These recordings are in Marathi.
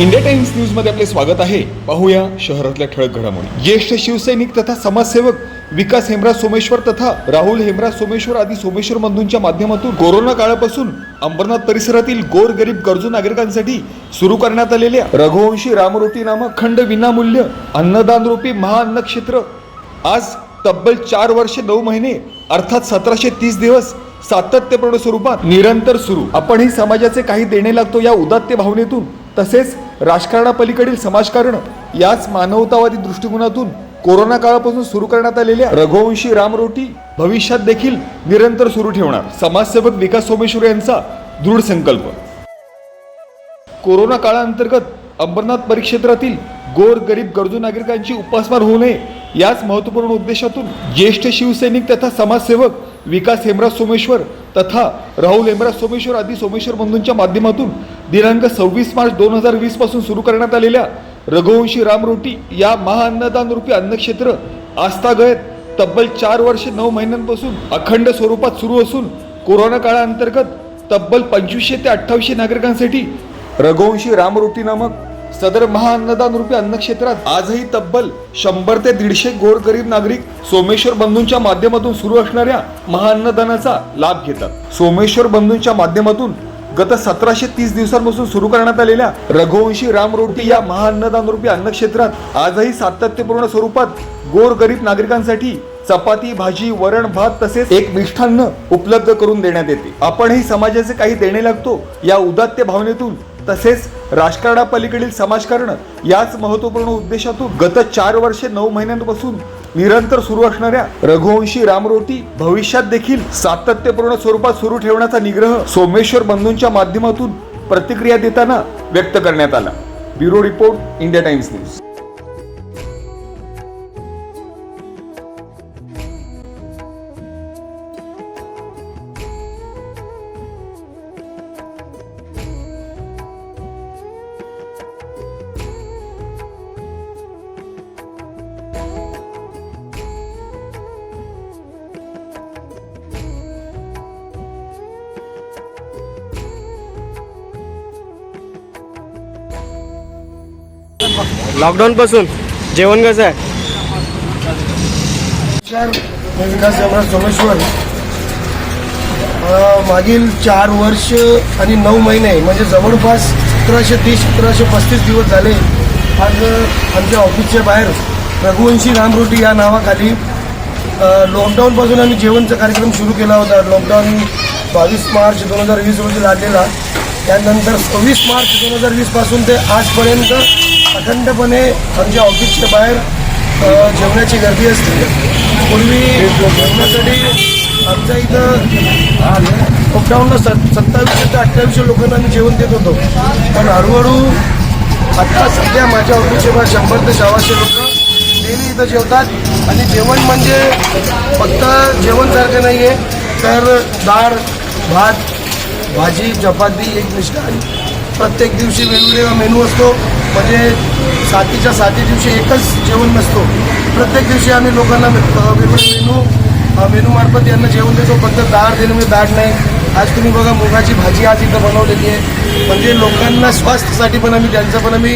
इंडिया टाइम्स न्यूजमध्ये आपले स्वागत आहे. पाहूया शहरातल्या ठळक घडामोडी. ज्येष्ठ शिवसैनिक तथा समाजसेवक विकास हेमराज सोमेश्वर तथा राहुल हेमराज सोमेश्वर आदी सोमेश्वर बंधूंच्या माध्यमातून कोरोना काळापासून अंबरनाथ परिसरातील गोर गरीब गरजू नागरिकांसाठी सुरू करण्यात आलेल्या रघुवंशी रामरोटी नामक खंड विनामूल्य अन्नदान रूपी महाअन्न क्षेत्र. आज तब्बल चार वर्षे नऊ महिने अर्थात सतराशे तीस दिवस सातत्यपूर्ण स्वरूपात निरंतर सुरू. आपणही समाजाचे काही देणे लागतो या उदात्त भावनेतून. तसेच राजकारणापलीकडील समाजकारण याच मानवतावादी दृष्टिकोनातून कोरोना काळापासून सुरू करण्यात आलेल्या रघुवंशी रामरोटी भविष्यात देखील निरंतर सुरू ठेवणार. समाजसेवक विकास सोमेश्वर यांचा दृढ संकल्प. कोरोना काळाअंतर्गत अंबरनाथ परिक्षेत्रातील गोर गरीब गरजू नागरिकांची उपासमार होऊ नये याच महत्त्वपूर्ण उद्देशातून ज्येष्ठ शिवसैनिक तथा समाजसेवक विकास हेमराज सोमेश्वर तथा राहुल हेमराज सोमेश्वर आदी सोमेश्वर बंधूंच्या माध्यमातून दिनांक सव्वीस मार्च दोन हजार वीसपासून सुरू करण्यात आलेल्या रघुवंशी रामरोटी या महाअन्नदान रूपी अन्नक्षेत्र आस्थागयत तब्बल चार वर्षे नऊ महिन्यांपासून अखंड स्वरूपात सुरू असून कोरोना काळाअंतर्गत तब्बल पंचवीसशे ते अठ्ठावीसशे नागरिकांसाठी रघुवंशी रामरोटी नामक सदर महाअन्नदान रूपी अन्नक्षेत्रात आजही तब्बल शंभर ते दीडशे गोरगरीब नागरिक सोमेश्वर बंधूंच्या माध्यमातून सुरू असणाऱ्या महाअन्नदानाचा लाभ घेतात. सोमेश्वर बंधूंच्या माध्यमातून गत सतराशे तीस दिवसांपासून सुरू करण्यात आलेल्या रघुवंशी रामरोटी या महाअन्नदान रूपी अन्नक्षेत्रात आजही सातत्यपूर्ण स्वरूपात गोरगरीब नागरिकांसाठी चपाती भाजी वरण भात तसेच एक मिष्ठान्न उपलब्ध करून देण्यात येते. आपणही समाजाचे काही देणे लागतो या उदात्त भावनेतून तसेच राजकारणापलीकडील समाजकारण याच महत्त्वपूर्ण उद्देशातून गत चार वर्षे नऊ महिन्यांपासून निरंतर सुरू असणाऱ्या रघुवंशी रामरोटी भविष्यात देखील सातत्यपूर्ण स्वरूपात सुरू ठेवण्याचा निग्रह सोमेश्वर बंधूंच्या माध्यमातून प्रतिक्रिया देताना व्यक्त करण्यात आला. Bureau report India Times news. Lockdown पासून. जेवण कसं आहे? विकास यमराज सोमेश्वर मागील चार वर्ष आणि नऊ महिने म्हणजे जवळपास सतराशे तीस सतराशे पस्तीस दिवस झाले. आज आमच्या ऑफिसच्या बाहेर रघुवंशी रामरोटी या नावाखाली लॉकडाऊनपासून आम्ही जेवणचा कार्यक्रम सुरू केला होता. लॉकडाऊन बावीस मार्च दोन हजार वीस रोजी लागलेला. त्यानंतर सव्वीस मार्च दोन हजार वीसपासून ते आजपर्यंत अखंडपणे आमच्या ऑफिसच्या बाहेर जेवण्याची जेवणाची गर्दी असते. पूर्वी जेवणासाठी आमच्या इथं लॉकडाऊनला सत् सत्तावीसशे ते अठ्ठावीसशे लोकांना आम्ही जेवण देत होतो. पण हळूहळू आत्ता सध्या माझ्या ऑफिसचे बाहेर शंभर ते सहाशे लोक डेली इथं जेवतात. आणि जेवण म्हणजे फक्त जेवणसारखं नाही आहे तर डाळ भात भाजी चपाती एक मिष्टान प्रत्येक दिवशी वेगवेगळा मेनू असतो. म्हणजे सातीच्या साती दिवशी एकच जेवण नसतो. प्रत्येक दिवशी आम्ही लोकांना वेगवेगळे मेनू मेनूमार्फत यांना जेवण देतो. फक्त डाळ देणं म्हणजे डाळ नाही. आज तुम्ही बघा मुगाची भाजी आज इथं बनवलेली आहे. म्हणजे लोकांना स्वास्थ्यासाठी पण आम्ही त्यांचं पण आम्ही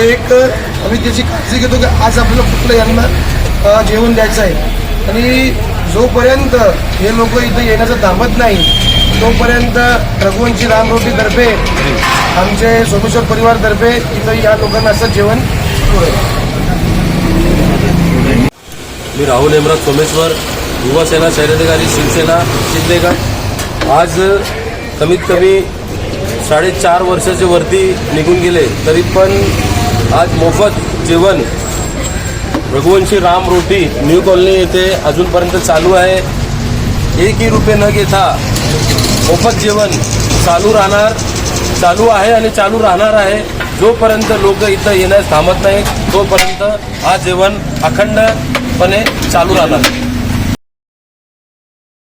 एक आम्ही त्याची काळजी घेतो की आज आपल्याला कुठलं यांना जेवण द्यायचं आहे. आणि जोपर्यंत हे लोक इथं येण्याचं थांबत नाही तोपर्यंत रघुवंशी रामरोटीतर्फे आमचे सोमेश्वर परिवारतर्फे इथं या लोकांना असं जेवण सुरू आहे मी राहुल हेमराज सोमेश्वर युवासेना शहराधिकारी शिवसेना शिंदेगड. आज कमीत कमी साडेचार वर्षाचे वरती निघून गेले तरी पण आज मोफत जेवण. रघुवंशी राम रोटी न्यू कॉलनी येथे अजूनपर्यंत चालू आहे. एकही रुपये न घेता मोफत जेवण चालू राहणार. चालू आहे आणि चालू राहणार आहे. जोपर्यंत लोक इथं येण्यास थांबत नाही तोपर्यंत हा जेवण अखंडपणे चालू राहणार.